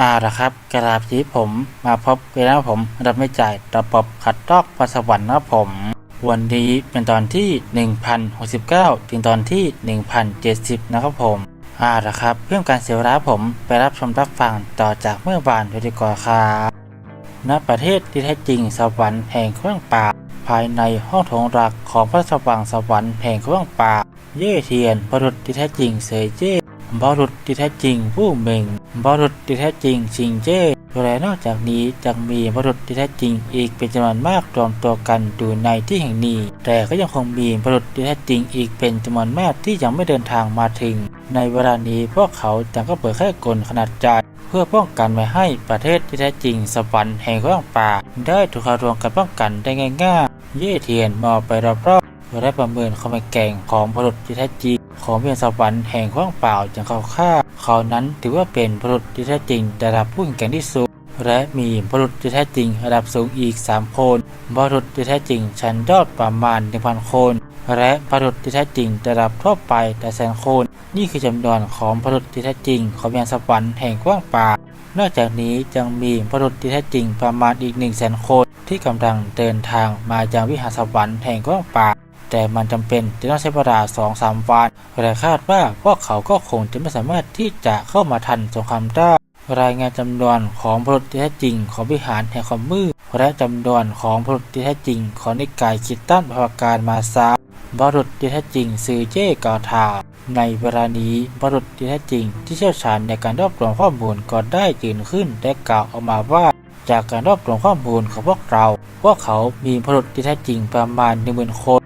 อ่าละครับกราบที่ผมมาพบกันแล้วผมรับไม่จ่ายระบบขัดลอกพระสวรรค์นะผม วันนี้เป็นตอนที่ 1069 ถึงตอนที่ 1070 นะครับผมอ่าละครับเพื่อการเสียเวลาผมไปรับชมรับฟังต่อจากเมื่อวานเดีกว่าครับณประเทศที่แท้จริงสวรรค์แห่งเครื่องป่าภายในห้องโถงหลักของพระสว่างสวรรค์แห่งเครื่องป่าเย่เทียนบรุษที่แท้จริงเสยเจ้ บรุษที่แท้จริง ผู้เม่งบรุษที่แท้จริงชิงเจ้แลนอกจากนี้ยังมีบรุษที่แท้จริงอีกเป็นจำนวนมากรวมตัวกันอยู่ในที่แห่งนี้ แต่ก็ยังคงมีบรุษที่แท้จริงอีกเป็นจำนวนมากที่ยังไม่เดินทางมาถึง ในเวลานี้พวกเขาต่างก็เปิดแค่กลขนาดใหญ่เพื่อป้องกันไม่ให้ประเทศที่แท้จริงสวรรค์แห่งว่างป่า ได้ถูกเขารวมกันป้องกันได้ง่ายๆเย่เทียนมองไปรอบๆเพื่อได้ประเมินความแกร่งของบุรุษที่แท้จริง ของเพียงสวรรค์แห่งว่างเปล่าอย่างเขาค่า เขานั้นถือว่าเป็นบุรุษที่แท้จริงระดับผู้แข่งที่สูง และมีบุรุษที่แท้จริงระดับสูงอีก 3 คนบุรุษที่แท้จริงชั้นยอดประมาณ1,000 คน และบุรุษที่แท้จริงระดับทั่วไปแต่แสนคน นี่คือจำนวนของบุรุษที่แท้จริง ของเพียงสวรรค์แห่งว่างเปล่านอกจากนี้ยังมีบุรุษที่แท้จริงประมาณอีก1 0 0 0 0แสนคน ที่กำลังเดินทางมาจากวิหารสวรรค์แห่งว่างป่า แต่มันจำเป็นจะต้องใช้เวลาสองสามวันและคาดว่าพวกเขาก็คงจะไม่สามารถที่จะเข้ามาทันสงครามได้รายงานจำนวนของบุรุที่แท้จริงของวิหารแห่งความมืดและจำนวนของบุรุที่แท้จริงของนิกายคิดตันภาการมาซาบรุษที่แท้จริงซือเจ้กาวถาในเวลานี้บรุษที่แท้จริงที่เชี่ยวชาญในการรวบรวมข้อมูลก็ได้ยืนขึ้นและกล่าวออกมาว่า จากการรวบรวมข้อมูลของพวกเรา พวกเขามีบรุษที่แท้จริงประมาณหนึ่งหมื่นคน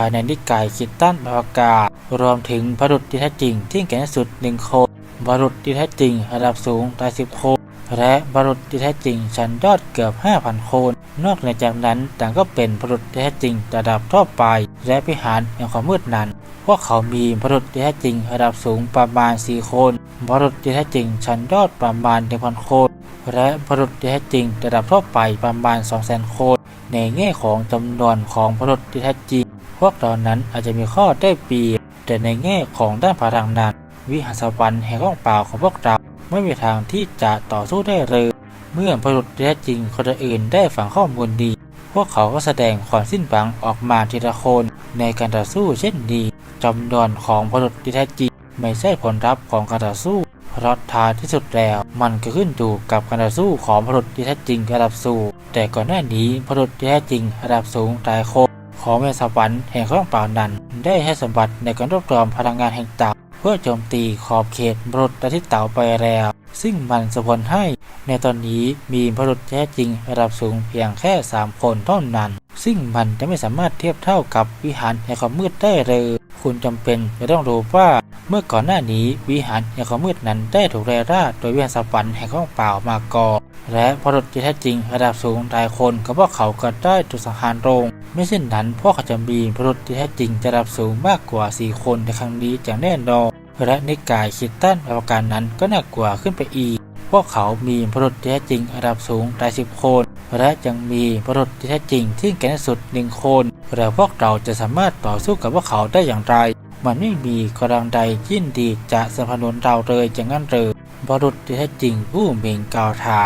ายในนิกายคิดตันภาวการรวมถึงบุรุษที่แท้จริงที่แก่ที่สุดหนึ่งคนบุรุษที่แท้จริงระดับสูงได้สิบคนและบุรุษที่แท้จริงชั้นยอดเกือบ 5,000 คน นอกจากนั้นต่างก็เป็นบุรุษที่แท้จริงระดับทั่วไป และพิหารแห่งความมืดนั้น พวกเขามีบุรุษที่แท้จริงระดับสูงประมาณ 4 คนบุรุษที่แท้จริงชั้นยอดประมาณ1,000 คน และบุรุษที่แท้จริงระดับทั่วไปประมาณ 200,000 คน ในแง่ของจำนวนของบุรุษที่แท้จริง พวกเรานั้นอาจจะมีข้อได้เปรียบแต่ในแง่ของด้านพลังนั้น วิหารสวรรค์แห่งว่างเปล่าของพวกเราไม่มีทางที่จะต่อสู้ได้เลย เมื่อบุรุษที่แท้จริงคนอื่นได้ฝังข้อมูลดี พวกเขาก็แสดงความสิ้นหวังออกมาทีละคนในการต่อสู้เช่นนี้จำนวนของบุรุษที่แท้จริงไม่ใช่ผลลัพธ์ของการต่อสู้เพราะท้ายที่สุดแล้ว มันก็ขึ้นอยู่กับการต่อสู้ของบุรุษที่แท้จริงระดับสูงแต่ก่อนหน้านี้บุรุษที่แท้จริงระดับสูงตายโคง ของเมสวรรค์แห่งเครื่องเป่านั้น ได้ให้สมบัติในการรวบรวมพลังงานแห่งเต่า เพื่อโจมตีขอบเขตบรุษที่เต่าไปแล้ว ซึ่งมันสมผลให้ ในตอนนี้มีบรุษแท้จริงระดับสูงเพียงแค่ 3 คนเท่านั้น ซึ่งมันจะไม่สามารถเทียบเท่ากับวิหารแห่งความมืดได้เลยคุณจำเป็นจะต้องรู้ว่าเมื่อก่อนหน้านี้วิหารแห่งความมืดนั้นได้ถูกเรราโดยวิหารสวรรค์แห่งข้างเปล่ามาก่อนและบุรุษที่แท้จริงระดับสูงหลายคนก็พวกเขาก็ได้ถูกสังหารลงไม่เช่นนั้นพวกเขาจะมีบุรุษที่แท้จริงระดับสูงมากกว่า 4 คนในครั้งนี้อย่างแน่นอน และนิกายคิดตันประการนั้นก็น่ากลัวขึ้นไปอีก พวกเขามีบุรุษที่แท้จริงระดับสูงหลายสิบคน และยังมีบุรุษที่แท้จริงที่แก่ที่สุดหนึ่งคนแล้วพวกเราจะสามารถต่อสู้กับพวกเขาได้อย่างไร มันไม่มีกำลังใดยินดีจะสนับสนุนเราเลยอย่างนั้นเลยบุรุษที่แท้จริงผู้เม่งกล่าวถา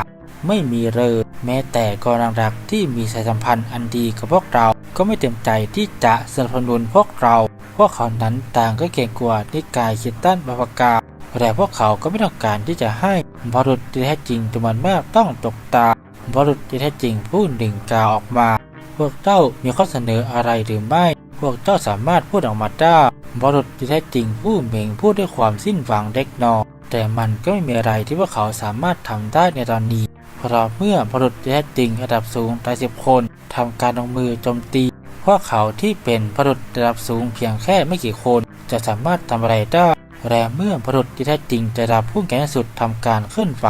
ไม่มีเลยแม้แต่กำลังรักที่มีสายสัมพันธ์อันดีกับพวกเรา ก็ไม่เต็มใจที่จะสนับสนุนพวกเรา พวกเขานั้นต่างก็เก่งกว่านิกายคิดตันบาปกาแต่พวกเขาก็ไม่ต้องการที่จะให้บรุษที่แท้จริงจำนวนมากต้องตกตาบรุษที่แท้จริงผู้หนึ่งกล่าวออกมา พวกเจ้ามีข้อเสนออะไรหรือไม่ พวกเจ้าสามารถพูดออกมาได้บรุษที่แท้จริงผู้เม่งพูดด้วยความสิ้นหวังเล็กน้อยแต่มันก็ไม่มีอะไรที่พวกเขาสามารถทำได้ในตอนนี้ เพราะเมื่อบุรุษแท้จริงระดับสูงหลายสิบคนทำการลงมือโจมตีพวกเขาที่เป็นบุรุษระดับสูงเพียงแค่ไม่กี่คน จะสามารถทำอะไรได้และเมื่อบุรุษที่แท้จริงจะรับผู้แก่สุดทำการเคลื่อนไหว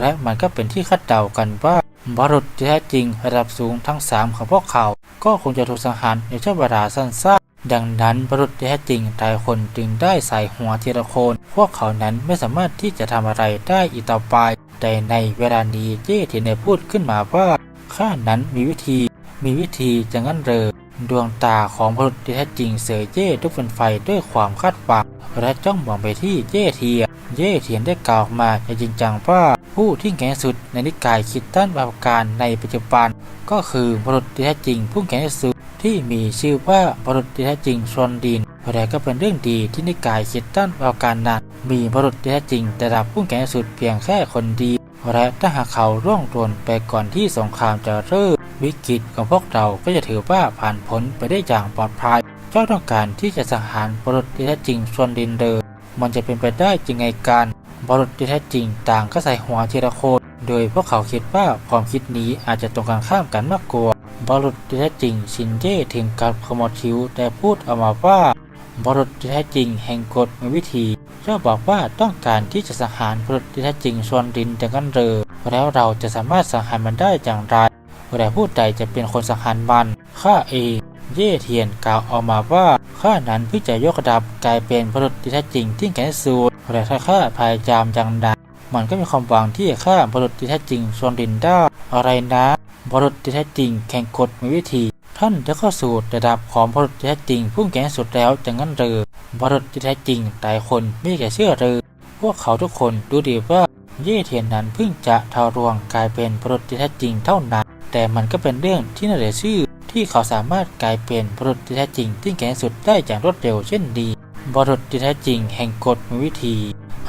และมันก็เป็นที่คาดเดากันว่าบุรุษที่แท้จริงระดับสูงทั้งสามของพวกเขา ก็คงจะถูกสังหารในช่วงเวลาสั้นๆดังนั้นบุรุษที่แท้จริงหลายคนจึงได้ใส่หัวทีละคน พวกเขานั้นไม่สามารถที่จะทำอะไรได้อีกต่อไป แต่ในเวลานี้เจ้ที่ได้พูดขึ้นมาว่าข้านั้นมีวิธี มีวิธีจะงั้นเลยดวงตาของบุรุษที่แท้จริงเสยเจ้ทุกเป็นไฟด้วยความคาดหวังและจ้องมองไปที่เย่เทียนเย่เทียนได้กล่าวมาอย่างจริงจังว่าผู้ที่แข็งสุดในนิกายคิดตันบาปการในปัจจุบัน ก็คือบุรุษที่แท้จริงผู้แข็งสุดที่มีชื่อว่าบุรุษที่แท้จริงชวนดิน แต่ก็เป็นเรื่องดีที่นิกายคิดตันบาการนั้นมีบุรุษที่แท้จริงแต่ดับผู้แข็งสุดเพียงแค่คนดีและถ้าหากเขาร่วงโดนไปก่อนที่สงครามจะเริ่มวิกฤตของพวกเราก็จะถือว่าผ่านพ้นไปได้อย่างปลอดภัย เจ้าต้องการที่จะสังหารบรุษที่แท้จริงชวนดินเดิมมันจะเป็นไปได้จริงไงกันบรุษที่แท้จริงต่างก็ใส่หัวทีละคนโดยพวกเขาคิดว่าความคิดนี้อาจจะตรงกันข้ามกันมากกว่าบรุษที่แท้จริงชินเย่ถึงกับขมวดคิ้วแต่พูดออกมาว่า บรุษที่แท้จริงแห่งกฎมีวิธีเจ้าบอกว่าต้องการที่จะสังหารบรุษที่แท้จริงชวนดินจากกันเรอแล้วเราจะสามารถสังหารมันได้อย่างไรแต่ผู้ใดจะเป็นคนสังหารมันข้าเองเย่เทียนกล่าวออกมาว่าข้านั้นเพิ่งจะยกระดับกลายเป็นบรุษที่แท้จริงที่แข็งสุดแต่ถ้าข้าพยายามอย่างใดมันก็มีความหวังที่จะฆ่าบรุษที่แท้จริงชวนดินได้อะไรนะบรุษที่แท้จริงแข่งกฎมีวิธี ท่านจะเข้าสู่ระดับของบุรุที่แท้จริงผู้แข็งที่สุดแล้วจากนั้นเรือบุรุที่แท้จริงหลายคนไม่แก่เชื่อเรือพวกเขาทุกคนดูดีว่าเย่เทียนนั้นเพิ่งจะทารวงกลายเป็นบุรุที่แท้จริงเท่านั้น แต่มันก็เป็นเรื่องที่น่าเหลือเชื่อที่เขาสามารถกลายเป็นบุรุที่แท้จริงที่แข็งที่สุดได้อย่างรวดเร็วเช่นดีบุรุษที่แท้จริงแห่งกฎมีวิธี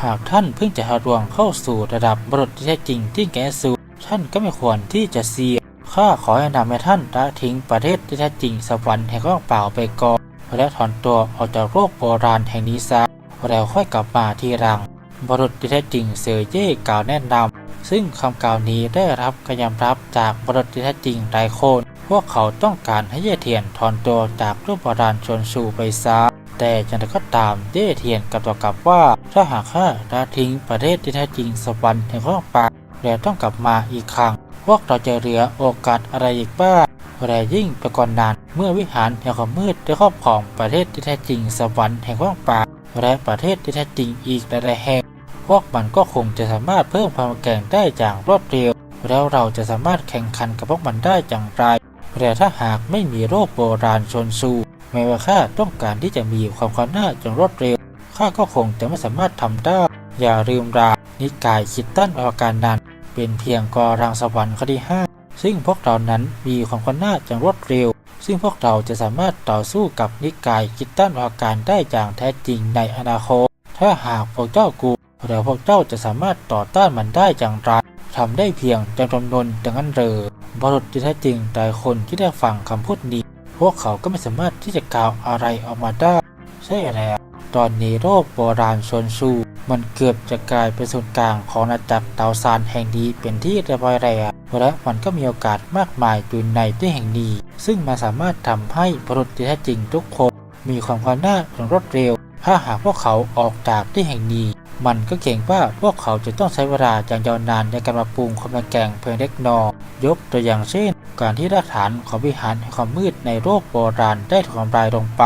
หากท่านเพิ่งจะทะลวงเข้าสู่ระดับบุรุษที่แท้จริงที่แข็งที่สุดท่านก็ไม่ควรที่จะเสี่ยง ข้าขอแนะนำให้ท่านละทิ้งประเทศที่แท้จริงสวรรค์แห่งว่างเปล่าไปก่อนและถอนตัวออกจากโลกโบราณแห่งนี้ซะแล้วค่อยกลับมาทีหลัง บรุษที่แท้จริงเสือเย่กล่าวแนะนำซึ่งคำกล่าวนี้ได้รับการยอมรับจากบรุษที่แท้จริงหลายคน พวกเขาต้องการให้เย่เทียนถอนตัวจากรูปโบราณชนสู่ไปซะแต่อย่างไรก็ตามเย่เทียนกลับตอบกลับว่าถ้าหากข้าละทิ้งประเทศที่แท้จริงสวรรค์แห่งข้างป่าแล้วต้องกลับมาอีกครั้ง พวกเราจะเหลือโอกาสอะไรอีกบ้างแต่ยิ่งไปก่อนนาน เมื่อวิหารแห่งความมืดได้ครอบครองประเทศที่แท้จริงสวรรค์แห่งว่างเปล่าและประเทศที่แท้จริงอีกหลายๆแห่งพวกมันก็คงจะสามารถเพิ่มความแกร่งได้อย่างรวดเร็ว แล้วเราจะสามารถแข่งขันกับพวกมันได้อย่างไรแต่ถ้าหากไม่มีโรคโบราณชนสูแม้ว่าข้าต้องการที่จะมีความก้าวหน้าอย่างรวดเร็วข้าก็คงจะไม่สามารถทำได้ อย่าลืมรานิกายคิดตั้นอาการนั้น เป็นเพียงกอรางสวรรค์ข้อที่ห้าซึ่งพวกเรานั้นมีความก้าวหน้าอย่างรวดเร็ว ซึ่งพวกเราจะสามารถต่อสู้กับนิกายคิดตั้นอาการได้อย่างแท้จริงในอนาคต ถ้าหากพวกเจ้ากูแล้วพวกเจ้าจะสามารถต่อต้านมันได้อย่างไรทำได้เพียงจำจำนวนดังนั้นเลยบรุษที่แท้จริงแต่คนที่ได้ฟังคำพูดนี้ พวกเขาก็ไม่สามารถที่จะกล่าวอะไรออกมาได้ ใช่แล้ว ตอนนี้โรคโบราณชนชูมันเกือบจะกลายเป็นศูนย์กลางของอาณาจักรเตาซานแห่งนี้เป็นที่เรียบร้อยแล้วและมันก็มีโอกาสมากมายอยู่ในที่แห่งนี้ ซึ่งมันสามารถทำให้บรุษที่แท้จริงทุกคน มีความก้าวหน้าอย่างรวดเร็ว ถ้าหากพวกเขาออกจากที่แห่งนี้ มันก็เกรงว่าพวกเขาจะต้องใช้เวลาอย่างยาวนานในการปรับปรุงความแกร่งเพียงเล็กน้อยยกตัวอย่างเช่น การที่รากฐานของวิหารแห่งความมืดในโลกโบราณได้ถูกทำลายลงไป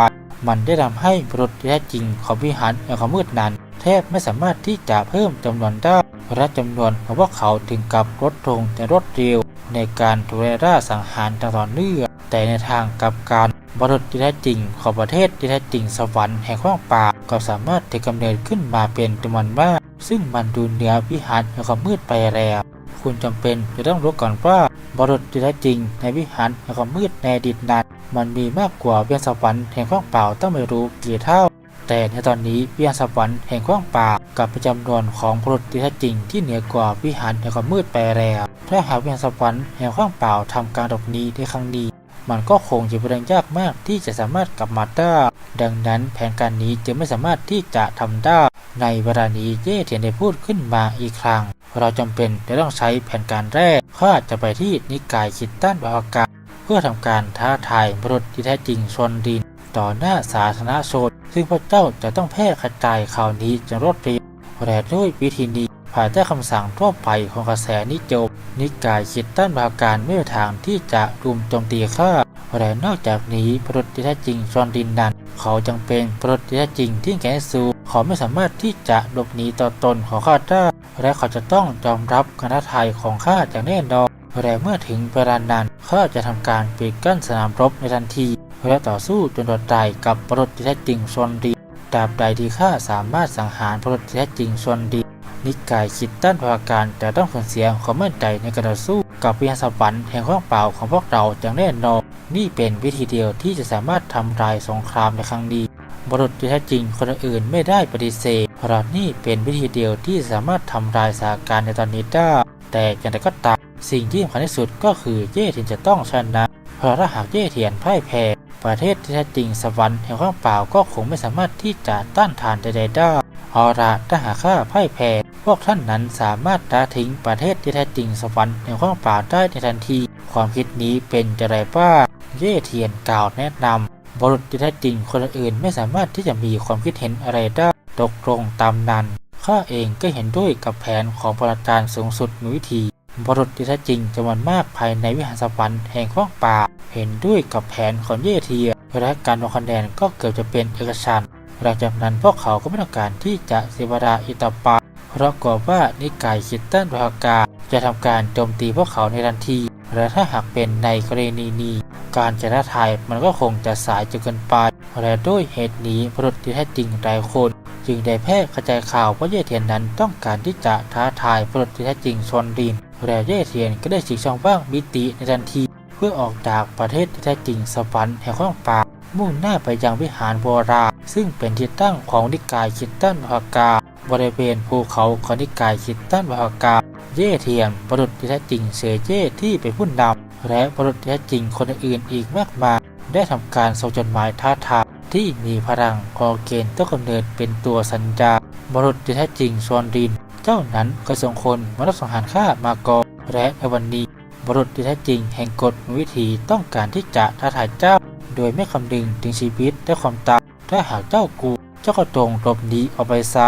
มันได้ทำให้รุษที่แท้จริงของวิหารแห่งความมืดนั้น แทบไม่สามารถที่จะเพิ่มจำนวนได้และจำนวนของพวกเขาถึงกับลดลงแต่รวดเร็ว ในการถูกไล่ล่าสังหารต่อเนื่องแต่ในทางกลับกันบรุษที่แท้จริงของประเทศที่แท้จริงสวรรค์แห่งขว้างป่าก็สามารถถือกำเนิดขึ้นมาเป็นจำนวนมาก ซึ่งมันดูเหนือวิหารแห่งความมืดไปแล้ว คุณจำเป็นจะต้องรู้ก่อนว่า บรุษที่แท้จริง ในวิหารแห่งความมืดในดีตนั้นมันมีมากกว่าเวียนสวรรค์แห่งขว้างเปล่าต้องไม่รู้กี่เท่า แต่ในตอนนี้เวียนสวรรค์แห่งขว้างเป่ากับประจำนวนของบรุษที่แท้จริงที่เหนือกว่าวิหารแห่งความมืดไปแล้วถ้าหากเวียนสวรรค์แห่งขว้างเปล่าทำการหลบหนีในครั้งนี้มันก็คงจะเป็นเรื่องยากมากที่จะสามารถกลับมาได้ ดังนั้นแผนการนี้จึงไม่สามารถที่จะทำได้ ในเวลานี้เย่เทียนได้พูดขึ้นมาอีกครั้ง เราจำเป็นจะต้องใช้แผนการแรกข้าจะไปที่นิกายคิดต้านบาวากาเพื่อทำการท้าทายบุรุษที่แท้จริงชนดิน ต่อหน้าสาธารณชนซึ่งพระเจ้าจะต้องแพร่กระจายข่าวนี้อย่างรวดเร็วแต่ด้วยวิธีนี้ภายใต้คำสั่งทั่วไปของกระแสนิยมนิกายคิดต้านบาการไม่มีทางที่จะรุมโจมตีข้า แต่นอกจากนี้ปรุษที่แท้จริงชอนดินนั้น เขาจังเป็นปรุษที่แท้จริงที่แก่สูเขาไม่สามารถที่จะหลบหนีต่อตนของข้าได้และเขาจะต้องยอมรับการท้าทยของข้าอย่างแน่นอนแต่เมื่อถึงเวลานั้นข้าจะทำการปิดกั้นสนามรบในทันทีและต่อสู้จนตัวตายกับปรุษที่แท้จริงชอนดินตราบใดที่ข้าสามารถสังหารพระที่แท้จริงส่วนดีนิกายคิดต้านพาการแต่ต้องสูญเสียความมั่นใจในการต่อสู้กับวิญญาณสวรรค์แห่งข้องเปล่าของพวกเราอย่างแน่นอน นี่เป็นวิธีเดียวที่จะสามารถทำลายสงครามในครั้งนี้บรุษที่แท้จริงคนอื่นไม่ได้ปฏิเสธเพราะนี่เป็นวิธีเดียวที่สามารถทำลายสถานการณ์ในตอนนี้ได้ แต่อย่างไรก็ตามสิ่งที่สำคัญที่สุดก็คือเย่เทียนจะต้องชนะ เพราะถ้าหากเย่เทียนพ่ายแพ้ ประเทศที่แท้จริงสวรรค์แห่งข้างเปล่าก็คงไม่สามารถที่จะต้านทานใดๆได้เอาละถ้าหากข้าพ่ายแพ้พวกท่านนั้นสามารถละทิ้งประเทศที่แท้จริงสวรรค์แห่งข้างเปล่าได้ในทันที ความคิดนี้เป็นจะไรบ้าง เย่เทียนกล่าวแนะนำบุรุษที่แท้จริงคนอื่นไม่สามารถที่จะมีความคิดเห็นอะไรได้ตกลงตามนั้นข้าเองก็เห็นด้วยกับแผนของปราจารย์สูงสุดมีวิธีบรุษที่แท้จริงจำนวนมากภายในวิหารสวรรค์แห่งข้างป่า เห็นด้วยกับแผนของเย่เทียและการลงคะแนนก็เกือบจะเป็นเอกฉันหลังจากนั้นพวกเขาก็ไม่ต้องการที่จะเสวดาอิตาปาเพราะกลัวว่านิกายคิดตันรากาจะทำการโจมตีพวกเขาในทันที และถ้าหากเป็นในกรณีนี้ การจะท้าทายมันก็คงจะสายจนเกินไปและด้วยเหตุนี้พรุษที่แท้จริงหลายคน จึงได้แพร่กระจายข่าวว่าเย่เทียนนั้นต้องการที่จะท้าทายพรุษที่แท้จริงชนดินและเย่เทียนก็ได้ฉีกช่องว่างมิติในทันที เพื่อออกจากประเทศที่แท้จริงสวรรค์แห่งข้างป่ามุ่งหน้าไปยังวิหารโบราณ ซึ่งเป็นที่ตั้งของนิกายคิดตันวากา บริเวณภูเขาของนิกายคิดตันวากา เย่เทียนบุรุษที่แท้จริงเสเย่ที่เป็นผู้นำและบุรุษที่แท้จริงคนอื่นอีกมากมายได้ทำการส่งจดหมายท้าทายที่มีพลังคอเกณฑ์ต้นกำเนิดเป็นตัวสัญญาบุรุษที่แท้จริงชวนดิน เจ้านั้นก็ส่งคนมารับสังหารข้ามาก่อและในวันนี้บุรุษที่แท้จริงแห่งกฎวิธีต้องการที่จะท้าทายเจ้า โดยไม่คำนึงถึงชีวิตและความตาย ถ้าหากเจ้ากูเจ้าก็ตรงหลบหนีออกไปซะ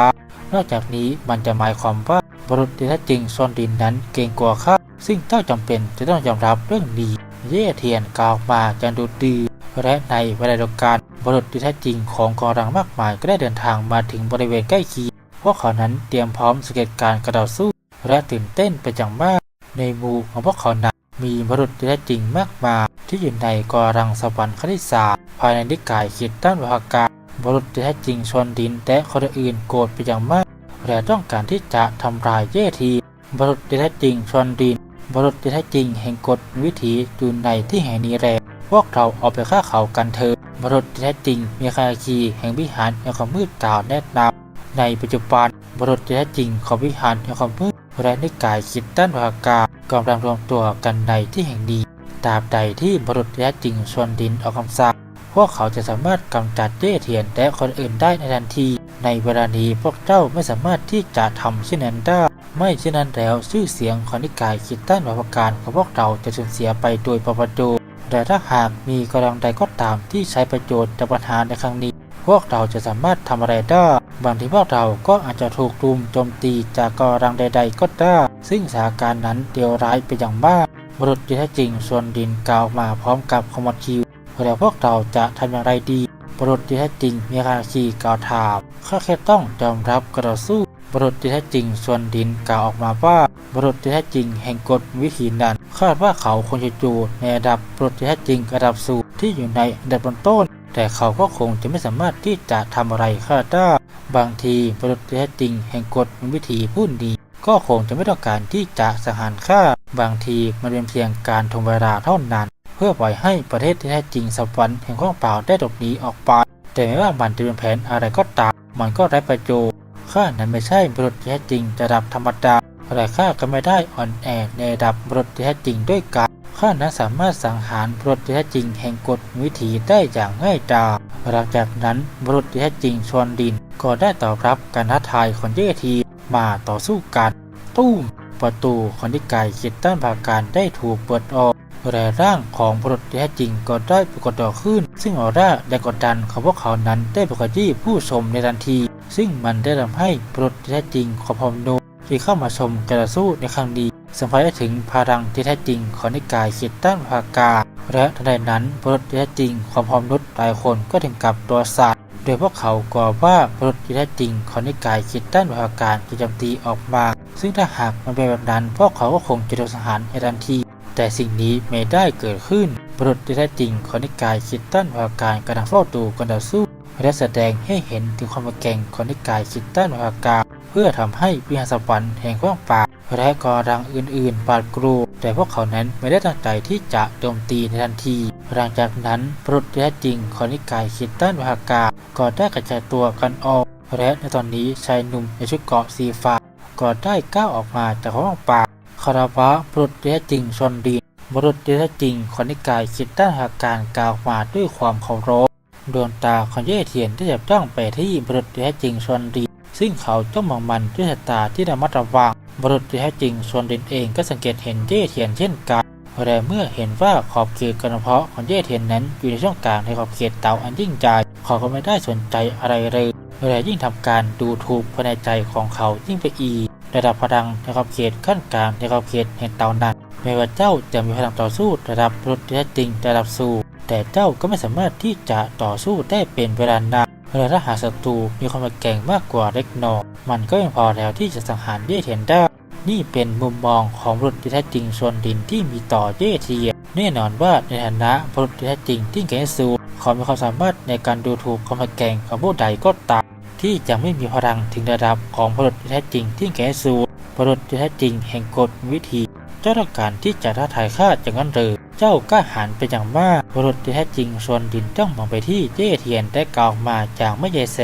นอกจากนี้มันจะหมายความว่าบรุษที่แท้จริงซอนดินนั้นเก่งกว่าข้าซึ่งเจ้าจำเป็นจะต้องยอมรับเรื่องนี้เย่เทียนกล่าวมาจันดูดีและในเวลาเดียวกันบรุษที่แท้จริงของกองรังมากมายก็ได้เดินทางมาถึงบริเวณใกล้เคียงพวกเขานั้นเตรียมพร้อมสังเกตการกระโดดสู้ และตื่นเต้นเป็นอย่างมาก ในหมู่ของพวกเขานั้นมีบรุษที่แท้จริงมากมายที่อยู่ในกอรังสวรรค์คณิสาภายในนิกายคิดต้านวากา บุรุษที่แท้จริงชนดินและคนอื่นโกรธเป็นอย่างมากและต้องการที่จะทำลายเยทีบุรุษที่แท้จริงชนดินบุรุษที่แท้จริงแห่งกฎวิถีอยู่ในที่แห่งนี้แลพวกเราออกไปฆ่าเขากันเถอะบุรุษที่แท้จริงมีคาคีแห่งวิหารแห่งความมืดกล่าวแนะนำในปัจจุบันบุรุษที่แท้จริงของวิหารแห่งความมืดและนิกายคิดต้านวากากำลังรวมตัวกันในที่แห่งนี้ตราบใดที่บุรุษที่แท้จริงชนดินออกคำสั่ง พวกเขาจะสามารถกำจัดเย่เทียนและคนอื่นได้ในทันที ในเวลานี้พวกเจ้าไม่สามารถที่จะทำเช่นนั้นได้ ไม่เช่นนั้นแล้วชื่อเสียงของนิกายคิดต้านวาการของพวกเราจะสูญเสียไปโดยประวัติแต่ถ้าหากมีกำลังใดก็ตามที่ใช้ประโยชน์จากปัญหาในครั้งนี้ พวกเราจะสามารถทำอะไรได้บางทีพวกเราก็อาจจะถูกรุมโจมตีจากกำลังใด ๆ ก็ได้ซึ่งสถานการณ์นั้นเดียวร้ายไปอย่างมากบุรุษที่แท้จริงส่วนดินกล่าวมาพร้อมกับคอมมอนคิว แล้วพวกเราจะทำอย่างไรดีบุรุษที่แท้จริงมีคาคีกล่าวถามข้าแค่ต้องยอมรับกระสู้บุรุษที่แท้จริงส่วนดินกล่าวออกมาว่าบุรุษที่แท้จริงแห่งกฎวิธีนั้นคาดว่าเขาคงจะอยู่ในระดับบุรุษที่แท้จริงระดับสูงที่อยู่ในอันดับต้น แต่เขาก็คงจะไม่สามารถที่จะทำอะไรข้าได้บางทีบุรุษที่แท้จริงแห่งกฎวิธีผู้นี้ก็คงจะไม่ต้องการที่จะสังหารข้าบางทีมันเป็นเพียงการทงเวลาเท่านั้น เพื่อปล่อยให้ประเทศที่แท้จริงสวรรค์แห่งข้องเปล่าได้หลบหนีออกไป แต่ไม่ว่ามันจะเป็นแผนอะไรก็ตาม มันก็ไร้ประโยชน์ข้านั้นไม่ใช่บุรุษที่แท้จริงระดับธรรมดาแต่ข้าก็ไม่ได้อ่อนแอในระดับบุรุษที่แท้จริงด้วยกันข้านั้นสามารถสังหารบุรุษที่แท้จริงแห่งกฎวิถีได้อย่างง่ายดายหลังจากนั้นบุรุษที่แท้จริงชวนดิน ก็ได้ตอบรับการท้าทายของเยทีมาต่อสู้กันตุ้มประตูของนิกายคิดต้านภาการได้ถูกเปิดออก แต่ร่างของบุรุษที่แท้จริงก็ได้ปรากฏตัวขึ้น ซึ่งออร่าและกดดันของพวกเขานั้นได้ปรากฏที่ผู้ชมในทันที ซึ่งมันได้ทำให้บุรุษที่แท้จริงของพอมโนที่เข้ามาชมการต่อสู้ในครั้งนี้สัมผัสได้ถึงพลังที่แท้จริงของนิกายคิดต้านภากา และทันใดนั้นบุรุษที่แท้จริงของพอมนุษย์หลายคนก็ถึงกับตัวสัตว์โดยพวกเขากลัวว่าบุรุษที่แท้จริงของนิกายคิดต้านภาการจะจมตีออกมา ซึ่งถ้าหากมันเป็นแบบนั้นพวกเขาก็คงจะโดนสังหารในทันที แต่สิ่งนี้ไม่ได้เกิดขึ้นบุรุษที่แท้จริงของนิกายคิดต้านภาการกำลังเฝ้าดูกันต่อสู้และแสดงให้เห็นถึงความแก่งของนิกายคิดต้านมหากาเพื่อทำให้วิหารสวรรค์แห่งกว้างป่าและกอรังอื่นๆบาดกรูแต่พวกเขานั้นไม่ได้ตั้งใจที่จะโจมตีในทันทีหลังจากนั้นปรุษแท้จริงของนิกายคิดต้านมหากาก็ได้กระจายตัวกันออกและในตอนนี้ชายหนุ่มในชุดเกราะสีฟ้าก็ได้ก้าวออกมาจากห้องป่า คารวะปรุษแท้จริงชนดีบรุษแท้จริงขอนิกายคิดต้านหาการกล่าวมาด้วยความเคารพดวงตาของเย่เทียนได้จับจ้องไปที่บรุษที่แท้จริงชนดินซึ่งเขาจ้องมองมันด้วยสายตาที่ระมัดระวังบรุษที่แท้จริงชนดินเองก็สังเกตเห็นเย่เทียนเช่นกันแต่เมื่อเห็นว่าขอบเขตกระเพาะของเย่เทียนนั้นอยู่ในช่องกลางในขอบเขตเตาอันยิ่งใหญ่เขาก็ไม่ได้สนใจอะไรเลยแต่ยิ่งทำการดูถูกภายในใจของเขายิ่งไปอีก ระดับพลังในขอบเขตขั้นกลางในขอบเขตแห่งเตานั้นไม่ว่าเจ้าจะมีพลังต่อสู้ระดับรุษที่แท้จริงระดับสูงแต่เจ้าก็ไม่สามารถที่จะต่อสู้ได้เป็นเวลานานและถ้าหาศัตรูมีความแกร่งมากกว่าเล็กน้อยมันก็ยังพอแล้วที่จะสังหารเย่เทียนได้ นี่เป็นมุมมองของรุษที่แท้จริงส่วนดินที่มีต่อเย่เทียนแน่นอนว่าในฐานะบุรุษที่แท้จริงที่แข็งสูงเขามีความสามารถในการดูถูกความแกร่งของผู้ใดก็ตาม ที่จะไม่มีพลังถึงระดับของบุรุษที่แท้จริงที่แข็งสูงบุรุษที่แท้จริงแห่งกฎวิธี เจ้าต้องการที่จะท้าทายข้าอย่างนั้นหรือเจ้ากล้าหาญเป็นอย่างมากบุรุษที่แท้จริงส่วนดินจ้องมองไปที่เย่เทียนได้กล่าวมาจากไม่เยแส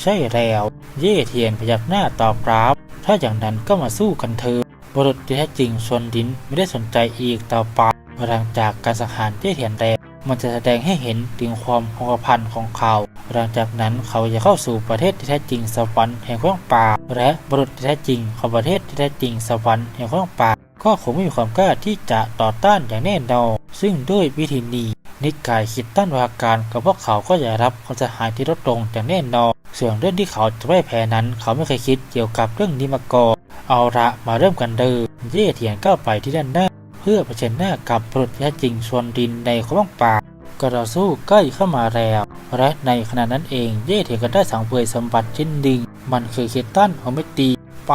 ใช่แล้ว เย่เทียนพยักหน้าตอบรับ ถ้าอย่างนั้นก็มาสู้กันเถอะบุรุษที่แท้จริงส่วนดินไม่ได้สนใจอีกต่อไปหลังจากการสังหารเย่เทียนแล้วมันจะแสดงให้เห็นถึงความคงกระพันของเขา หลังจากนั้นเขาจะเข้าสู่ประเทศที่แท้จริงสวรรค์แห่งกว้างป่า และบุรุษที่แท้จริงของประเทศที่แท้จริงสวรรค์แห่งกว้างป่า ก็คงไม่มีความกล้าที่จะต่อต้านอย่างแน่นอนซึ่งด้วยวิธีนี้นิกายคิดต้านวาการกับพวกเขาก็จะรับความเสียหายที่ลดลงอย่างแน่นอนส่วนเรื่องที่เขาจะไม่แพ้นั้น เขาไม่เคยคิดเกี่ยวกับเรื่องนี้มาก่อนเอาละมาเริ่มกันเดิมเย่เทียนก้าวไปที่ด้านหน้า เพื่อเผชิญหน้ากับบรุษที่แท้จริงส่วนดินในกว้างป่า ก็ต่อสู้ใกล้เข้ามาแล้ว และในขณะนั้นเองเย่เทียนก็ได้สังเวยสมบัติชิ้นหนึ่งมันคือคิดตันของเมตีไป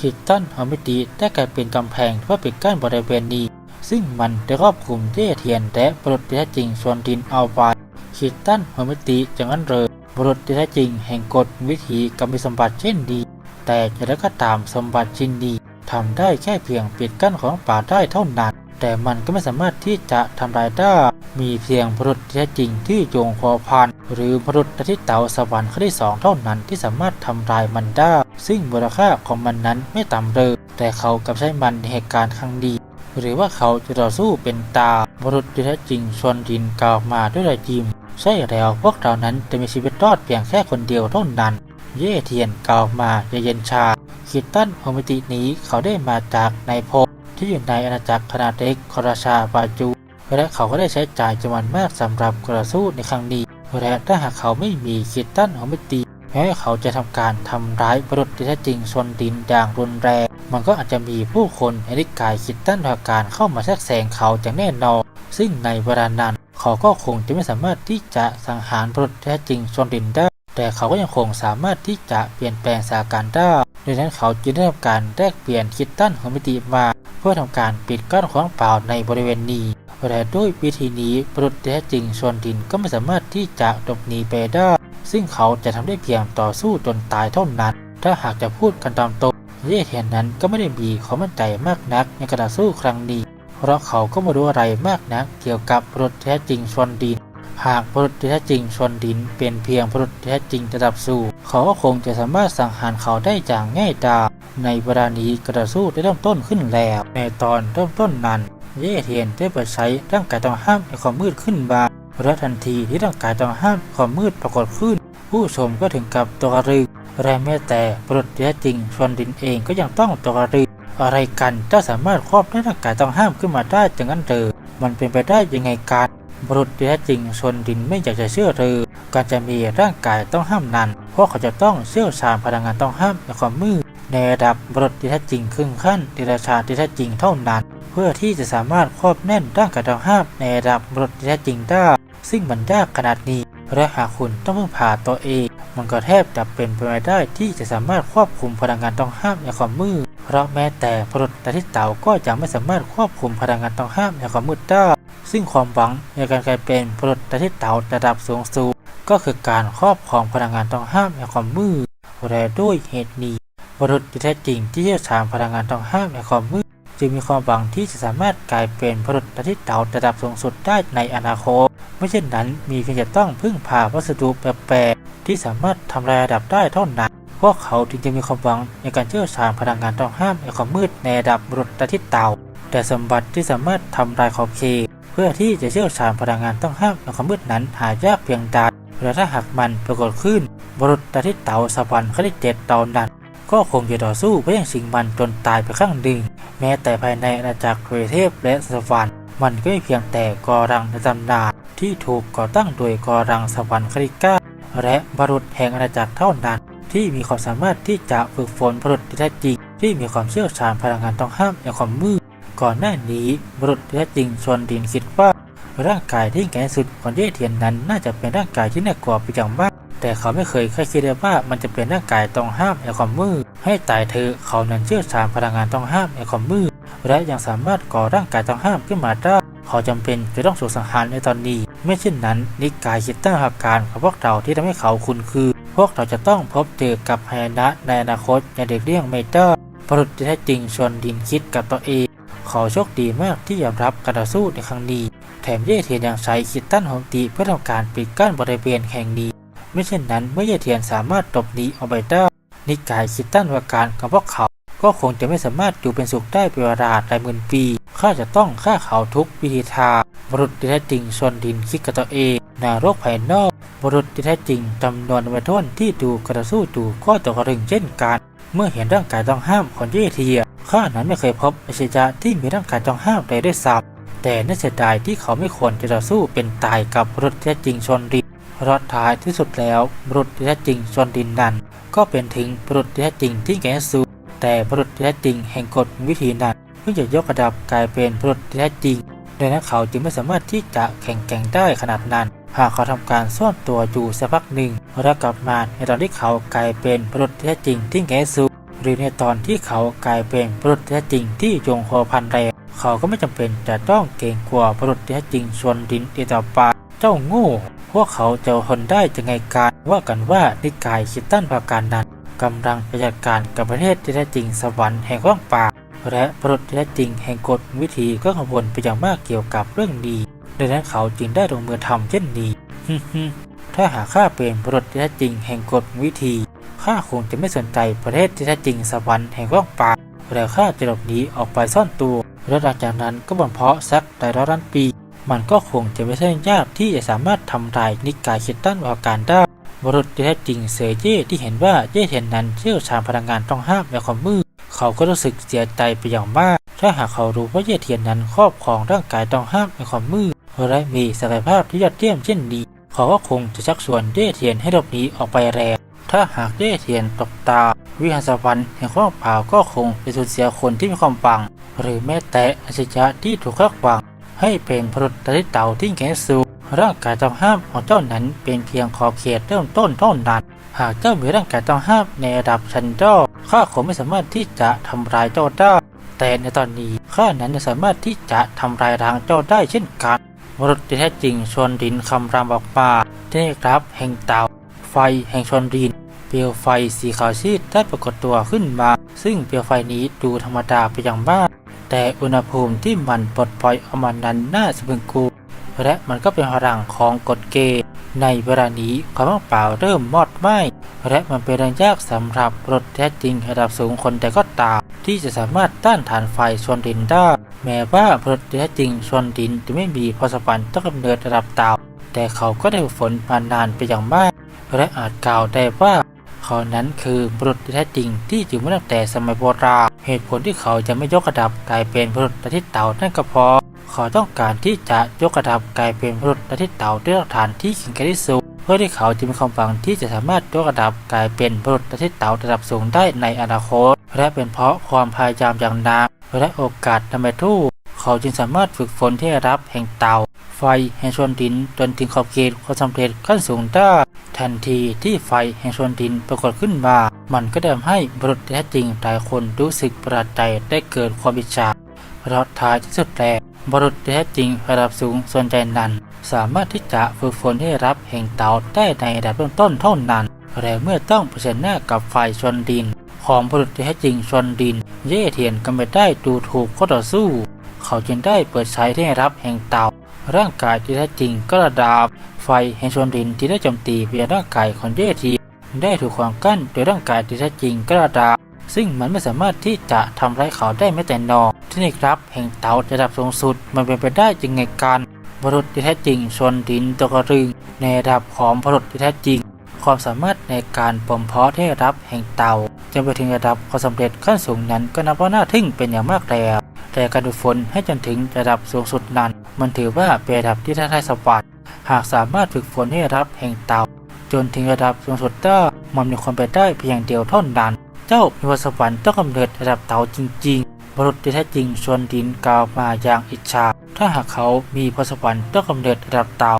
คิดตันของเมตีได้กลายเป็นกำแพงเพื่อปิดกั้นบริเวณนี้ ซึ่งมันได้ครอบคลุมเย่เทียนและบรุษที่แท้จริงส่วนดินเอาไว้คิดตันของเมตีจากนั้นเลยบรุษที่แท้จริงแห่งกฎวิถีกับมีสมบัติเช่นดี แต่อย่างไรก็ตามสมบัติชิ้นนี้ทำได้แค่เพียงปิดกั้นของป่าได้เท่านั้น แต่มันก็ไม่สามารถที่จะทำลายได้ มีเพียงพรุษที่แท้จริงที่โยงคอพันหรือพรุษที่เตาสวรรค์ขั้นที่สองเท่านั้นที่สามารถทำลายมันได้ ซึ่งมูลค่าของมันนั้นไม่ต่ำเลยแต่เขากับใช้มันในเหตุการณ์ครั้งนี้หรือว่าเขาจะต่อสู้เป็นตาบรุษที่แท้จริงชวนดินกล่าวมาด้วยรอยยิ้มใช่แล้วพวกเรานั้นจะมีชีวิตรอดเพียงแค่คนเดียวเท่านั้น เย่เทียนกล่าวมาเย็นชาคิดตันโฮมิตินี้เขาได้มาจากในภพ ที่อยู่ในอาณาจักรขนาดเล็กคราชาบาจู และเขาก็ได้ใช้จ่ายจำนวนมากสำหรับการต่อสู้ในครั้งนี้และถ้าหากเขาไม่มีคิดตันโฮมิติแม้เขาจะทำการทำร้ายบุรุษที่แท้จริงชนดินอย่างรุนแรง มันก็อาจจะมีผู้คนในนิกายคิดตันทาการเข้ามาแทรกแซงเขาอย่างแน่นอน ซึ่งในเวลานั้นเขาก็คงจะไม่สามารถที่จะสังหารบุรุษที่แท้จริงชนดินได้ แต่เขาก็ยังคงสามารถที่จะเปลี่ยนแปลงสถานการณ์ได้ ดังนั้นเขาจึงได้ทำการแลกเปลี่ยนคิดตันของมิติมาเพื่อทำการปิดกั้นขวางเปล่าในบริเวณนี้แต่ด้วยวิธีนี้บรุษแท้จริงชนดินก็ไม่สามารถที่จะหลบหนีไปได้ ซึ่งเขาจะทำได้เพียงต่อสู้จนตายเท่านั้น ถ้าหากจะพูดกันตามตรงเย่เทียนนั้นก็ไม่ได้มีความมั่นใจมากนักในการต่อสู้ครั้งนี้ เพราะเขาก็ไม่รู้อะไรมากนักเกี่ยวกับบรุษแท้จริงชนดิน หากบุรุษที่แท้จริงชนดิน เป็นเพียงบุรุษที่แท้จริงระดับสูงเขาก็คงจะสามารถสังหารเขาได้อย่างง่ายดายในเวลานี้การต่อสู้ได้เริ่มต้นขึ้นแล้ว ในตอนเริ่มต้นนั้น เย่เทียนได้เปิดใช้ร่างกายต้องห้ามในความมืดขึ้นมาและทันทีที่ร่างกายต้องห้ามความมืดปรากฏขึ้น ผู้ชมก็ถึงกับตกรึกและแม้แต่บุรุษที่แท้จริงชนดินเองก็ยังต้องตกรึกอะไรกันจ้าสามารถครอบได้ร่างกายต้องห้ามขึ้นมาได้จังนั้นเถอมันเป็นไปได้ยังไงกัน บุรุษที่แท้จริงชนดินไม่อยากจะเชื่อเลยการจะมีร่างกายต้องห้ามนั้น เพราะเขาจะต้องเชี่ยวชาญพลังงานต้องห้ามในความมืดในระดับบุรุษที่แท้จริงครึ่งขั้นเดรัจฉานที่แท้จริงเท่านั้น เพื่อที่จะสามารถครอบแน่นร่างกายต้องห้ามในระดับบุรุษที่แท้จริงได้ ซึ่งมันยากขนาดนี้และหากคุณต้องพึ่งพาตัวเอง มันก็แทบจะเป็นไปไม่ได้ที่จะสามารถควบคุมพลังงานต้องห้ามในความมืดเพราะแม้แต่บุรุษที่เต่าก็ยังไม่สามารถควบคุมพลังงานต้องห้ามในความมืดได้ ซึ่งความหวังในการกลายเป็นบุรุษที่เต่าระดับสูงสูงก็คือการครอบครองพลังงานต้องห้ามในความมืดและด้วยเหตุนี้บุรุษที่แท้จริงที่เชี่ยวชาญพลังงานต้องห้ามในความมืดจึงมีความหวังที่จะสามารถกลายเป็นบุรุษที่เต่าระดับสูงสุดได้ในอนาคต ไม่เช่นนั้นมีเพียงแต่ต้องพึ่งพาวัสดุแปลกๆที่สามารถทำลายระดับได้เท่านั้น พวกเขาจึงจะมีความหวังในการเชี่ยวชาญพลังงานต้องห้ามในความมืดในระดับบุรุษที่เต่า แต่สมบัติที่สามารถทำลายขอบเขต เพื่อที่จะเชี่ยวชาญพลังงานต้องห้ามในความมืดนั้นหายากเพียงใดและถ้าหากมันปรากฏขึ้นบรุษที่เต่าสวรรค์ขั้นที่เจ็ดตอนนั้นก็คงจะต่อสู้เพื่อยังชิงมันจนตายไปข้างหนึ่งแม้แต่ภายในอาณาจักรเทวเทพและสวรรค์มันก็ไม่เพียงแต่กอรังในตำนานที่ถูกก่อตั้งโดยกอรังสวรรค์คริก้า และบรุษแห่งอาณาจักรเท่านั้น ที่มีความสามารถที่จะฝึกฝนบรุษที่แท้จริงที่มีความเชี่ยวชาญพลังงานต้องห้ามในความมืด ก่อนหน้านี้บรุษแท้จริงชวนดินคิดว่า ร่างกายที่แก่สุดของเย่เทียนนั้นน่าจะเป็นร่างกายที่น่ากลัวไปอย่างมากแต่เขาไม่เคยคาดคิดเลยว่ามันจะเป็นร่างกายต้องห้ามในความมืดให้ตายเธอเขานั้นเชี่ยวชาญพลังงานต้องห้ามในความมืดและยังสามารถก่อร่างกายต้องห้ามขึ้นมาได้เขาจำเป็นจะต้องถูกสังหารในตอนนี้ ไม่เช่นนั้น นิกายคิดตั้งอาการของพวกเราที่ทำให้เขาคุณคือ พวกเราจะต้องพบเจอกับพายนะในอนาคตในเด็กเลี้ยงไม่ได้ปรุษที่แท้จริงชวนดินคิดกับตัวเอง เขาโชคดีมากที่ยอมรับการต่อสู้ในครั้งนี้ แถมเย่เทียนยังใช้คิดตั้นโฮมตีเพื่อทำการปิดกั้นบริเวณแห่งนี้ไม่เช่นนั้นเมื่อเย่เทียนสามารถตบหนีออกไปได้นิกายคิดตั้นว่าการของพวกเขา ก็คงจะไม่สามารถอยู่เป็นสุขได้เป็นเวลาหลายหมื่นปีข้าจะต้องฆ่าเขาทุกวิธีทางบรุษที่แท้จริงชนดินคิดกับตัวเองนาโรคภายนอกบรุษที่แท้จริงจำนวนวัยทนที่ดูกระสู้ดูก็ตกกระรึงเช่นกัน เมื่อเห็นร่างกายต้องห้ามของเย่เทีย ข้านั้นไม่เคยพบอาชญะที่มีร่างกายต้องห้ามใดด้วยซ้ำแต่น่าเสียดายที่เขาไม่ควรจะต่อสู้เป็นตายกับรุษที่แท้จริงชนดินรอดท้ายที่สุดแล้วรุษที่แท้จริงชนดินนั้น ก็เป็นถึงรุษที่แท้จริงที่แก่สูแต่รุษที่แท้จริงแห่งกฎวิธีนั้นเพิ่งจะยกระดับกลายเป็นรุษที่แท้จริงดังนั้นเขาจึงไม่สามารถที่จะแข่งแกร่งได้ขนาดนั้นหากเขาทำการซ่อนตัวอยู่สักพักหนึ่งแล้วกลับมาในตอนที่เขากลายเป็นรุษที่แท้จริงที่แก่สู หรือในตอนที่เขากลายเป็นบรุษแท้จริงที่ยงโคพันแรงเขาก็ไม่จำเป็นจะต้องเกรงกลัวบรุษแท้จริงชวนดินอีกต่อไปเจ้าโง่พวกเขาจะทนได้จะไงการว่ากันว่านิกายคิดตั้นภาการนั้นกำลังไปจัดการกับประเทศที่แท้จริงสวรรค์แห่งว่างป่าและบรุษที่แท้จริงแห่งกฎวิธีก็กังวลไปอย่างมากเกี่ยวกับเรื่องนี้ดังนั้นเขาจึงได้ลงมือทำเช่นนี้ ถ้าหากข้าเป็นบรุษที่แท้จริงแห่งกฎวิธี ข้าคงจะไม่สนใจประเทศที่แท้จริงสวรรค์แห่งว่างเปล่าแล้วข้าจะหลบหนีออกไปซ่อนตัวและหลังจากนั้นก็บ่มเพาะสักหลายร้อยล้านปี มันก็คงจะไม่ใช่ยากที่จะสามารถทำลายนิกายคิดตันวาการได้บรุษที่แท้จริงเซเย่ที่เห็นว่าเย่เทียนนั้นเชี่ยวชาญพลังงานต้องห้ามในความมืดเขาก็รู้สึกเสียใจไปอย่างมาก ถ้าหากเขารู้ว่าเย่เทียนนั้นครอบครองร่างกายต้องห้ามในความมืดและมีศักยภาพที่ยอดเยี่ยมเช่นนี้เขาก็คงจะชักชวนเย่เทียนให้หลบหนีออกไปแรง ถ้าหากเย่เทียนตกตา วิหารสวรรค์แห่งความเปล่าก็คงจะสูญเสียคนที่มีความปัง หรือแม้แต่อาชญะที่ถูกคาดหวัง ให้เป็นพรุษตริเต่าที่แข็งสูงร่างกายต้องห้ามของเจ้านั้นเป็นเพียงขอบเขตเริ่มต้นเท่านั้นหากเจ้ามีร่างกายต้องห้ามในระดับชั้นเจ้าข้าคงไม่สามารถที่จะทำลายเจ้าได้แต่ในตอนนี้ข้านั้นจะสามารถที่จะทำลายร่างเจ้าได้เช่นกันมรุษที่แท้จริงชวนดินคำรามออกมาที่ครับแห่งเต่า ไฟแห่งชนดินเปลวไฟสีขาวซีดได้ปรากฏตัวขึ้นมา ซึ่งเปลวไฟนี้ดูธรรมดาไปอย่างมาก แต่อุณหภูมิที่มันปลดปล่อยออกมานั้นน่าสะพรึงกลัวและมันก็เป็นพลังของกฎเกณฑ์ในเวลานี้ความว่างเปล่าเริ่มมอดไหม้และมันเป็นเรื่องยากสำหรับรถแท้จริงระดับสูงคนใดก็ตาม ที่จะสามารถต้านทานไฟชนดินได้ แม้ว่ารถแท้จริงชนดินจะไม่มีพรสวรรค์ต้องกำเนิดระดับต่าแต่เขาก็ได้ฝึกฝนมานานไปอย่างมาก และอาจกล่าวได้ว่า เขานั้นคือบุรุษที่แท้จริงที่อยู่มาตั้งแต่สมัยโบราณเหตุผลที่เขาจะไม่ยกระดับกลายเป็นบุรุษที่เต่านั่นก็เพราะเขาต้องการที่จะยกระดับกลายเป็นบุรุษที่เต่าด้วยหลักฐานที่แข็งแกร่งที่สุดเพื่อที่เขาจะมีความหวังที่จะสามารถยกระดับกลายเป็นบุรุษที่เต่าระดับสูงได้ในอนาคต และเป็นเพราะความพยายามอย่างหนักและโอกาสนำไปทู่ เขาจึงสามารถฝึกฝนที่รับแห่งเต่าไฟแห่งชนดินจนถึงขอบเขตความสำเร็จขั้นสูงได้ทันทีที่ไฟแห่งชนดินปรากฏขึ้นมา มันก็ทำให้บุรุษแท้จริงหลายคนรู้สึกประหลาดใจได้เกิดความอิจฉาเพราะท้ายที่สุดแล้วบุรุษแท้จริงระดับสูงส่วนใหญ่นั้น สามารถที่จะฝึกฝนให้รับแห่งเตาได้ในระดับเบื้องต้นเท่านั้นแต่เมื่อต้องเผชิญหน้ากับไฟชนดิน ของบุรุษแท้จริงชนดิน เย่เทียนก็ไม่ได้ดูถูกข้อต่อสู้ เขาจึงได้เปิดใช้ให้รับแห่งเตาร่างกายที่แท้จริงก็ระดับไฟแห่งชนดินที่ได้โจมตีไปยังร่างกายของเยทีได้ถูกขวางกั้นโดยร่างกายที่แท้จริงก็ระดับซึ่งมันไม่สามารถที่จะทำร้ายเขาได้แม้แต่นอกที่นี่ครับ แห่งเตาระดับสูงสุดมันเป็นไปได้ยังไงกันบรุษที่แท้จริงชนดินตกรึง ในระดับของบรุษที่แท้จริง ความสามารถในการบ่มเพาะให้รับแห่งเตาจนไปถึงระดับความสำเร็จขั้นสูงนั้นก็นับว่าน่าทึ่งเป็นอย่างมากแล้ว แต่การฝึกฝนให้จนถึงระดับสูงสุดนั้น มันถือว่าเป็นระดับที่ท้าทายสวัสดิ์หากสามารถฝึกฝนให้รับแห่งเตาจนถึงระดับสูงสุดได้มันมีความเป็นได้เพียงเดียวเท่านั้น เจ้ามีพรสวรรค์ต้องกำเนิดระดับเตาจริงๆบุรุษที่แท้จริงชวนดินกล่าวมาอย่างอิจฉา ถ้าหากเขามีพรสวรรค์ต้องกำเนิดระดับเตา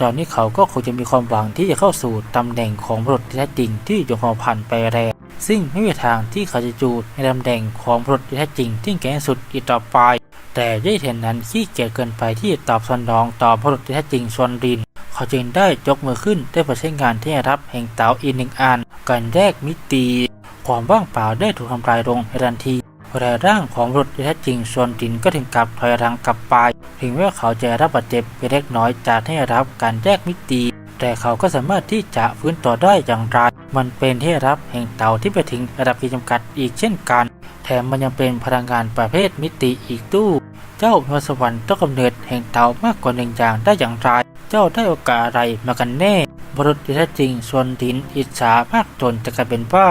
ตอนนี้เขาก็คงจะมีความหวังที่จะเข้าสู่ตำแหน่งของบุรุษที่แท้จริงที่อยู่ของผ่านไปแล้ว ซึ่งไม่มีทางที่เขาจะจูดในตำแหน่งของบุรุษที่แท้จริงที่แก่สุดอีกต่อไป แต่ย่ายเทนนั้นขี้เกียจเกินไปที่จะตอบสนองต่อบุรุษที่แท้จริงชวนดิน เขาจึงได้ยกมือขึ้นได้ปิดใช้งานที่รับแห่งเตาอีกหนึ่งอันการแยกมิติความว่างเปล่าได้ถูกทำลายลงในทันทีแต่ร่างของบุรุษที่แท้จริงส่วนดินก็ถึงกับถอยหลังกลับไปถึงแม้ว่าเขาจะรับบาดเจ็บเพียงเล็กน้อยจากที่รับการแยกมิติ แต่เขาก็สามารถที่จะฟื้นตัวได้อย่างไร มันเป็นที่รับแห่งเต่าที่ไปถึงระดับขีดจำกัดอีกเช่นกัน แถมมันยังเป็นพลังงานประเภทมิติอีกตู้ เจ้าพรสวรรค์ต้องกำเนิดแห่งเต่ามากกว่าหนึ่งอย่างได้อย่างไร เจ้าได้โอกาสอะไรมากันแน่ บรุษที่แท้จริงส่วนดินอิจฉามากจนจะกลายเป็นว่า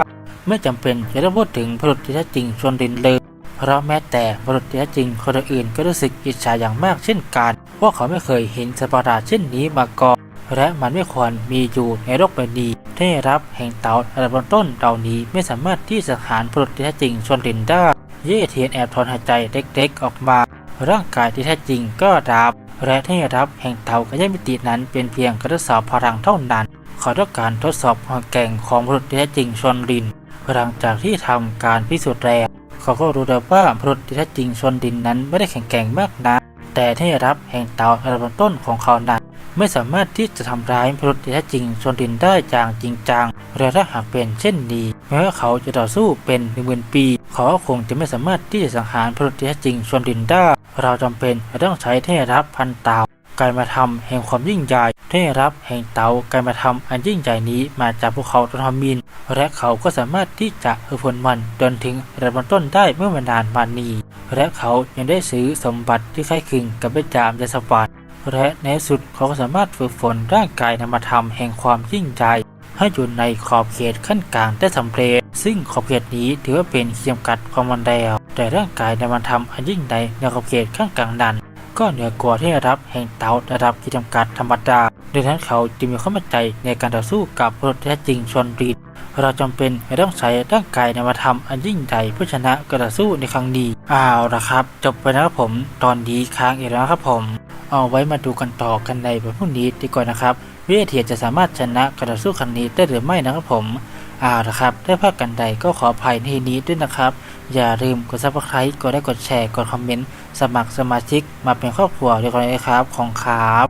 ไม่จำเป็นจะต้องพูดถึงบรุษที่แท้จริงส่วนดินเลยเพราะแม้แต่บรุษที่แท้จริงคนอื่นก็รู้สึกอิจฉาอย่างมากเช่นกันพราเขาไม่เคยเห็นสัตว์ประหลาเช่นนี้มาก่อน และมันไม่ควรมีอยู่ในโลกใบนี้ที่ได้รับแห่งเตาระดับต้นเหล่านี้ไม่สามารถที่จะหารบุรุษที่แท้จริงส่วนดินได้ เย่เทียนแอบถอนหายใจเล็กๆออกมา ร่างกายที่แท้จริงก็ดับ และที่รับแห่งเตากับยมิตินั้นเป็นเพียงการทดสอบพลังเท่านั้นขาต้องการทดสอบความแกร่งของบุรุษที่แท้จริงชนดินหลังจากที่ทำการพิสูจน์แล้วเขาก็รู้แล้วว่าบุรุษที่แท้จริงชนดินนั้นไม่ได้แข็งแกร่งมากนักแต่ที่รับแห่งเตาระดับต้นของเขานั้น ไม่สามารถที่จะทำร้ายบุรุษที่แท้จริงชนดินได้อย่างจริงจังและถ้าหากเป็นเช่นนี้แม้ว่าเขาจะต่อสู้เป็นหนึ่งหมื่นปีเขาก็คงจะไม่สามารถที่จะสังหารบุรุษที่แท้จริงชนดินได้เราจำเป็นจะต้องใช้เทรับพันเตาการมาทำแห่งความยิ่งใหญ่เทรับแห่งเตาการมาทำอันยิ่งใหญ่นี้มาจากพวกเขาตอนทำมิน และเขาก็สามารถที่จะฝึกฝนมันจนถึงระดับต้นได้เมื่อไม่นานมานี้และเขายังได้ซื้อสมบัติที่คล้ายคลึงกับเบจามยศวรรษ และในสุดเขาก็สามารถฝึกฝนร่างกายนามธรรมแห่งความยิ่งใหญ่ให้อยู่ในขอบเขตขั้นกลางได้สำเร็จ ซึ่งขอบเขตนี้ถือว่าเป็นขีดจำกัดของมันแล้ว แต่ร่างกายนามธรรมอันยิ่งใหญ่ในขอบเขตขั้นกลางนั้นก็เหนือกว่าที่ได้รับแห่งเตาระดับขีดจำกัดธรรมดาดังนั้นเขาจึงมีความมั่นใจในการต่อสู้กับบุรุษที่แท้จริงชนรีด เราจำเป็นจะต้องใช้ร่างกายนมธรรมอันยิ่งใหญ่เพื่อชนะการต่อสู้ในครั้งนี้อ้าวละครับ จบไปแล้วครับผมตอนนี้ค้างอีกแล้วครับผม เอาไว้มาดูกันต่อกันในวันพรุ่งนี้ดีกว่านะครับวิเทียจะสามารถชนะการต่อสู้ครั้งนี้ได้หรือไม่นะครับผมอ้าวละครับได้ภาคกันใดก็ขออภัยในที่นี้ด้วยนะครับ อย่าลืมกดซับสไครต์กดไลค์กดแชร์กดคอมเมนต์สมัครสมาชิกมาเป็นครอบครัวเดียวกันเลยครับของครับ